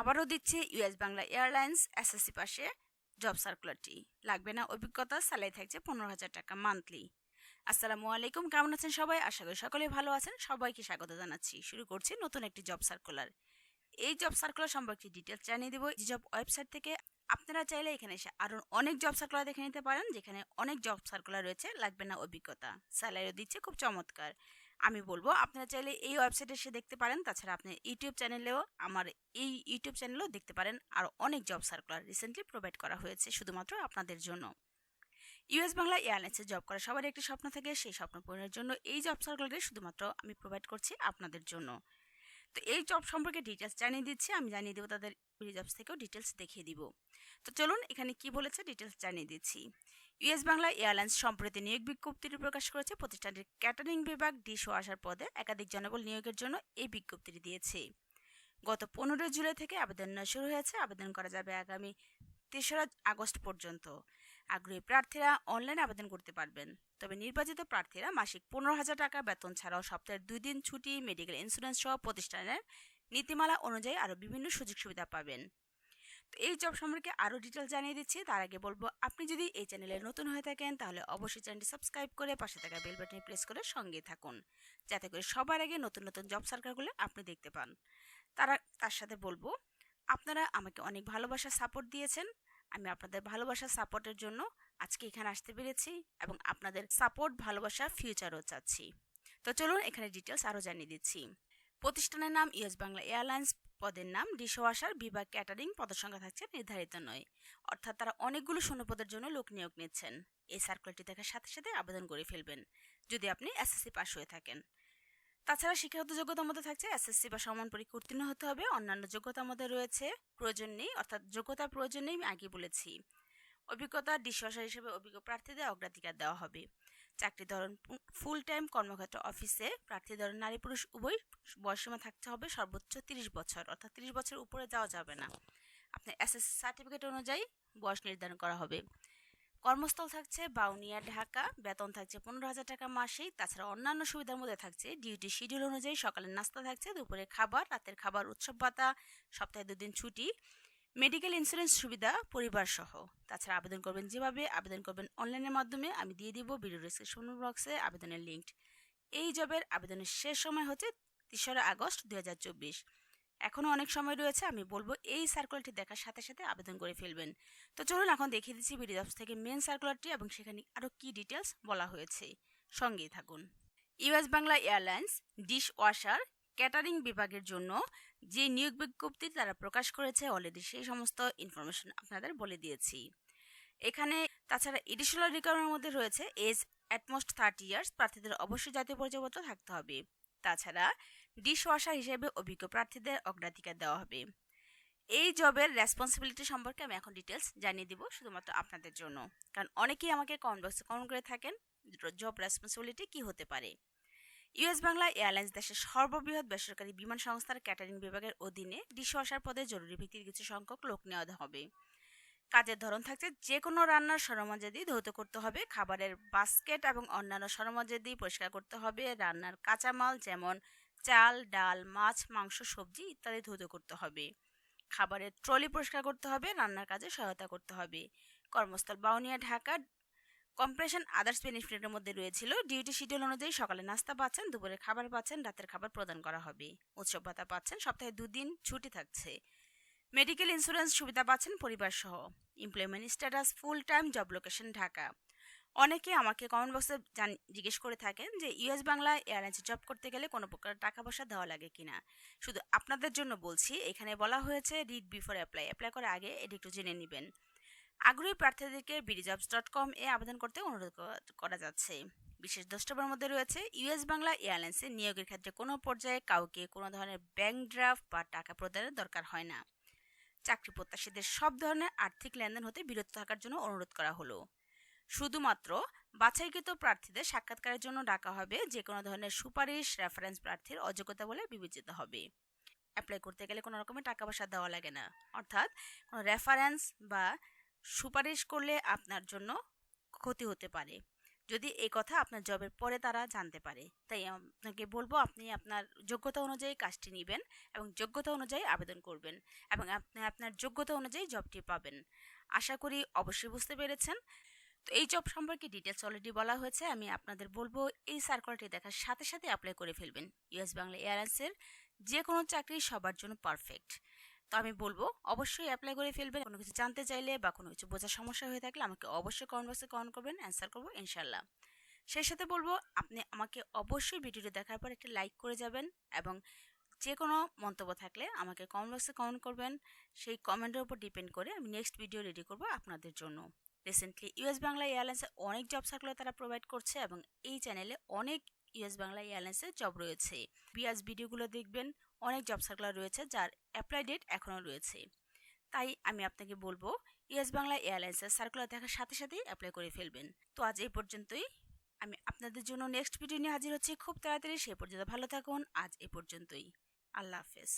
আবারও দিচ্ছে US Bangla airlines SSC পাশে জব সার্কুলারটি। লাগবে না অভিজ্ঞতা, স্যালারি থাকছে পনেরো হাজার টাকা মান্থলি। আসসালামু আলাইকুম, কেমন আছেন সবাই? আশা করি সকলে ভালো আছেন। সবাইকে স্বাগত জানাচ্ছি। শুরু করছি নতুন একটি জব সার্কুলার। এই জব সার্কুলার সম্পর্কে ডিটেলস জানিয়ে দেবো। জব ওয়েবসাইট থেকে আপনারা চাইলে এখানে এসে আরও অনেক জব সার্কুলার দেখে নিতে পারেন, যেখানে অনেক জব সার্কুলার রয়েছে। লাগবে না অভিজ্ঞতা, স্যালারিও দিচ্ছে, খুব চমৎকার। আমি বলব, আপনারা চাইলে এই ওয়েবসাইটে এসে দেখতে পারেন। তাছাড়া আপনি ইউটিউব চ্যানেলেও, আমার এই ইউটিউব চ্যানেলেও দেখতে পারেন। আর অনেক জব সার্কুলার রিসেন্টলি প্রোভাইড করা হয়েছে, শুধুমাত্র আপনাদের জন্য। ইউএস বাংলা এয়ারলাইন্সে জব করা সবার একটি স্বপ্ন থাকে, সেই স্বপ্ন পূরণের জন্য এই জব সার্কুলারটি শুধুমাত্র আমি প্রোভাইড করছি আপনাদের জন্য। তো এই জব সম্পর্কে ডিটেলস জানিয়ে দিচ্ছি, আমি জানিয়ে দেবো তাদের জবস থেকেও ডিটেলস দেখিয়ে দিব। তো চলুন এখানে কি বলেছে ডিটেলস জানিয়ে দিচ্ছি। ইউএস বাংলা এয়ারলাইন্স সম্প্রতি নিয়োগ বিজ্ঞপ্তিটি প্রকাশ করেছে। প্রতিষ্ঠানটির ক্যাটারিং বিভাগ ডিশ ওয়াশার পদে একাধিক জনবল নিয়োগের জন্য এই বিজ্ঞপ্তিটি দিয়েছে। গত পনেরোই জুলাই থেকে আবেদন শুরু হয়েছে। আবেদন করা যাবে আগামী তেসরা আগস্ট পর্যন্ত। আগ্রহী প্রার্থীরা অনলাইন আবেদন করতে পারবেন। তবে নির্বাচিত প্রার্থীরা মাসিক পনেরো হাজার টাকা বেতন ছাড়াও সপ্তাহে দুই দিন ছুটি মেডিকেল ইন্স্যুরেন্স সহ প্রতিষ্ঠানের নীতিমালা অনুযায়ী আরও বিভিন্ন সুযোগ সুবিধা পাবেন। তো এই জব সম্পর্কে আরও ডিটেল জানিয়ে দিচ্ছি। তার আগে বলব, আপনি যদি এই চ্যানেলে নতুন হয়ে থাকেন, তাহলে অবশ্যই চ্যানেলটি সাবস্ক্রাইব করে পাশে থাকা বেল বাটনে প্রেস করে সঙ্গে থাকুন। যাতে করে সবার আগে নতুন নতুন জব সার্কারগুলো আপনি দেখতে পান। তারা, তার সাথে বলব, আপনারা আমাকে অনেক ভালোবাসা সাপোর্ট দিয়েছেন। আমি আপনাদের ভালোবাসা সাপোর্টের জন্য আজকে এখানে আসতে পেরেছি এবং আপনাদের সাপোর্ট ভালোবাসা ফিউচারও চাচ্ছি। তো চলুন এখানে ডিটেলস আরও জানিয়ে দিচ্ছি। প্রতিষ্ঠানের নাম ইউএস বাংলা এয়ারলাইন্স, পদের নাম ডিশওয়াশার বিভাগ ক্যাটারিং, পদসংখ্যা থাকছে নির্ধারিত নয়। অর্থাৎ তারা অনেকগুলো শূন্যপদের জন্য লোক নিয়োগ নিচ্ছেন। এই সার্কুলারটি দেখার সাথে সাথে আবেদন করে ফেলবেন, যদি আপনি এসএসসি পাস হয়ে থাকেন। তাছাড়া শিক্ষাগত যোগ্যতার মধ্যে থাকছে এসএসসি বা সমান পরীক্ষা উত্তীর্ণ হতে হবে। অন্যান্য যোগ্যতার মধ্যে রয়েছে প্রয়োজন নেই, অর্থাৎ যোগ্যতার প্রয়োজন নেই, আমি আগে বলেছি। অভিজ্ঞতা ডিশওয়াশার হিসেবে অভিজ্ঞ প্রার্থীদের অগ্রাধিকার দেওয়া হবে। চাকরি ধরন ফুল টাইম কর্মক্ষেত্র অফিসে প্রার্থী ধরন নারী পুরুষ উভয় বয়সীমা থাকতে হবে সর্বোচ্চ তিরিশ বছর, অর্থাৎ তিরিশ বছর উপরে যাওয়া যাবে না। আপনার এসএসসি সার্টিফিকেট অনুযায়ী বয়স নির্ধারণ করা হবে। কর্মস্থল থাকছে বাউনিয়া, ঢাকা। বেতন থাকছে পনেরো হাজার টাকা মাসেই তাছাড়া অন্যান্য সুবিধার মধ্যে থাকছে ডিউটি শিডিউল অনুযায়ী সকালের নাস্তা থাকছে, দুপুরে খাবার, রাতের খাবার, উৎসব ভাতা, সপ্তাহে দুদিন ছুটি মেডিকেল ইন্স্যুরেন্স সুবিধা পরিবার সহ তাছাড়া আবেদন করবেন যেভাবে, আবেদন করবেন অনলাইনের মাধ্যমে। আমি দিয়ে দিব ভিডিও ডিসক্রিপশন বক্সে আবেদনের লিঙ্ক এই জবের আবেদনের শেষ সময় হচ্ছে তেসরা আগস্ট দুই হাজার চব্বিশ। এখনও অনেক সময় রয়েছে, আমি বলব এই সার্কুলারটি দেখার সাথে সাথে আবেদন করে ফেলবেন। তো চলুন এখন দেখিয়ে দিচ্ছি ভিডিও থেকে মেন সার্কুলারটি এবং সেখানে আরও কী ডিটেলস বলা হয়েছে। সঙ্গেই থাকুন। US Bangla airlines dish washer catering বিভাগের জন্য যে নিয়োগ বিজ্ঞপ্তি তারা প্রকাশ করেছে অলরেডি সেই সমস্ত ইনফরমেশন আপনাদের বলে দিয়েছি। এখানে তাছাড়া এডিশনাল রিকোয়ারমেন্টের মধ্যে রয়েছে এজ অ্যাটমোস্ট থার্টি ইয়ার্স প্রার্থীদের অবশ্যই জাতীয় পরিচয়পত্র থাকতে হবে। তাছাড়া ডিশ ওয়াশার হিসেবে অভিজ্ঞ প্রার্থীদের অগ্রাধিকার দেওয়া হবে। এই জবের রেসপন্সিবিলিটি সম্পর্কে আমি এখন ডিটেলস জানিয়ে দিব শুধুমাত্র আপনাদের জন্য। কারণ অনেকেই আমাকে কমেন্ট বক্সে কমেন্ট করে থাকেন জব রেসপন্সিবিলিটি কি হতে পারে। ইউএস বাংলা এয়ারলাইন্স দেশের সর্ববৃহৎ বেসরকারি বিমান সংস্থার ক্যাটারিং বিভাগের অধীনে ডিশওয়াশার পদে জরুরি ভিত্তির কিছু সংখ্যক লোক নেওয়া হবে। কাজের ধরন থাকছে যে কোনো রান্নার সরঞ্জাদি ধৌত করতে হবে। খাবারের বাস্কেট এবং অন্যান্য সরঞ্জাদি পরিষ্কার করতে হবে। রান্নার কাঁচামাল যেমন চাল, ডাল, মাছ, মাংস, সবজি ইত্যাদি ধৌত করতে হবে। খাবারের ট্রলি পরিষ্কার করতে হবে, রান্নার কাজে সহায়তা করতে হবে। কর্মস্থল বাউনিয়া, ঢাকা। কম্প্রেশন আদার্স বেনিফিটের মধ্যে রয়েছিল। ডিউটি শিডিউল অনুযায়ী সকালে নাস্তা পাচ্ছেন, দুপুরে খাবার পাচ্ছেন, রাতের খাবার প্রদান করা হবে। উৎসব ভাতা পাচ্ছেন, সপ্তাহে দুদিন ছুটি থাকছে। মেডিকেল ইন্স্যুরেন্স সুবিধা পাচ্ছেন পরিবার সহ employment status full time job location Dhaka. অনেকে আমাকে কমেন্ট বক্সে জিজ্ঞেস করে থাকেন যে ইউএস বাংলা এয়ারলাইন্সে জব করতে গেলে কোনো প্রকার টাকা পয়সা দেওয়া লাগে কিনা? শুধু আপনাদের জন্য বলছি, এখানে বলা হয়েছে রিড বিফোর অ্যাপ্লাই অ্যাপ্লাই করার আগে এটি একটু জেনে নেবেন। আগ্রহী প্রার্থীদেরকে বিডিজবস ডট কম এ আবেদন করতে অনুরোধ করা যাচ্ছে। বিশেষ দ্রষ্টব্যের মধ্যে রয়েছে ইউএস বাংলা এয়ারলাইন্সে নিয়োগের ক্ষেত্রে কোনো পর্যায়ে কাউকে কোনো ধরনের ব্যাংক ড্রাফট বা টাকা প্রদানের দরকার হয় না। চাকরি প্রত্যাশীদের সব ধরনের আর্থিক লেনদেন হতে বিরত থাকার জন্য অনুরোধ করা হলো। শুধুমাত্র বাছাইকৃত প্রার্থীদের সাক্ষাৎকারের জন্য ডাকা হবে যে কোনো ধরনের সুপারিশ রেফারেন্স প্রার্থীর অযোগ্যতা বলে বিবেচিত হবে। অ্যাপ্লাই করতে গেলে কোনো রকমের টাকা পয়সা দেওয়া লাগে না। অর্থাৎ কোনো রেফারেন্স বা সুপারিশ করলে আপনার জন্য ক্ষতি হতে পারে। যদি এই কথা আপনার জবের পরে তারা জানতে পারে। তাই আপনাকে বলব, আপনি আপনার যোগ্যতা অনুযায়ী কাজটি নেবেন এবং যোগ্যতা অনুযায়ী আবেদন করবেন এবং আপনি আপনার যোগ্যতা অনুযায়ী জবটি পাবেন। আশা করি অবশ্যই বুঝতে পেরেছেন। তো এই জব সম্পর্কে ডিটেলস অলরেডি বলা হয়েছে। আমি আপনাদের বলব, এই সার্কুলারটি দেখার সাথে সাথে অ্যাপ্লাই করে ফেলবেন। ইউএস বাংলা এয়ারলাইন্সের যে কোনো চাকরি সবার জন্য পারফেক্ট তো আমি বলব, অবশ্যই অ্যাপ্লাই করে ফেলবেন। কোনো কিছু জানতে চাইলে বা কোনো কিছু বোঝার সমস্যা হয়ে থাকলে আমাকে অবশ্যই কমেন্ট বক্সে কমেন্ট করবেন অ্যান্সার করব ইনশাল্লাহ সেই সাথে বলব, আপনি আমাকে অবশ্যই ভিডিওটি দেখার পর একটা লাইক করে যাবেন এবং যে কোনো মন্তব্য থাকলে আমাকে কমেন্ট বক্সে কমেন্ট করবেন। সেই কমেন্টের উপর ডিপেন্ড করে আমি নেক্সট ভিডিও রেডি করব আপনাদের জন্য। রিসেন্টলি ইউএস বাংলা এয়ারলাইন্সে অনেক জব সার্কুলার তারা প্রোভাইড করছে এবং এই চ্যানেলে অনেক ইউএস বাংলা এয়ারলাইন্সের জব রয়েছে। বিয়াস ভিডিওগুলো দেখবেন অনেক জব সার্কুলার রয়েছে যার অ্যাপ্লাই ডেট এখনও রয়েছে। তাই আমি আপনাকে বলব, ইয়েস বাংলা এয়ারলাইন্সের সার্কুলার দেখার সাথে সাথেই অ্যাপ্লাই করে ফেলবেন। তো আজ এই পর্যন্তই। আমি আপনাদের জন্য নেক্সট ভিডিও নিয়ে হাজির হচ্ছি। খুব তাড়াতাড়ি সে পর্যন্ত ভালো থাকুন। আজ এ পর্যন্তই। আল্লাহ হাফেজ।